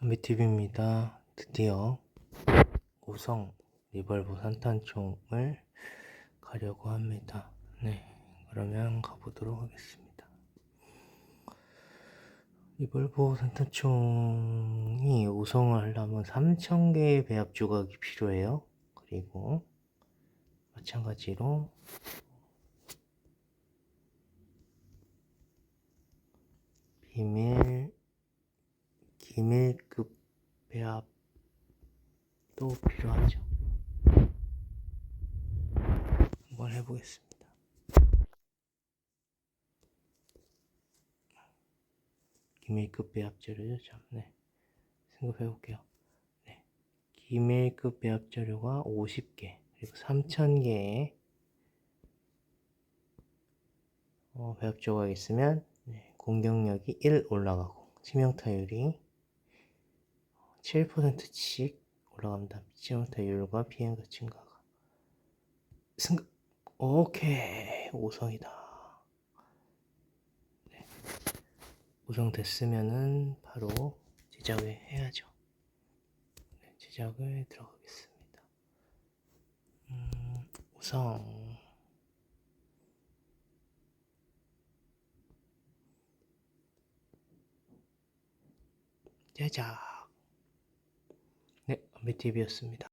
미팁입니다. 드디어 우성 리벌브 산탄총을 가려고 합니다. 네, 그러면 가보도록 하겠습니다. 리벌브 산탄총이 우성을 하려면 3000개의 배합 조각이 필요해요. 그리고 마찬가지로 비밀 기밀급 배합도 필요하죠. 한번 해보겠습니다. 기밀급 배합 재료죠, 참. 네. 생각해볼게요. 네. 기밀급 배합 재료가 50개, 그리고 3000개의 어, 배합 조각이 있으면 네, 공격력이 1 올라가고 치명타율이 7%씩 올라갑니다. 치명타율과 피해가 증가가. 승 오케이 5성이다. 네. 5성 됐으면은 바로 제작을 해야죠. 네, 제작을 들어가겠습니다. 음, 5성 제작 매티비였습니다.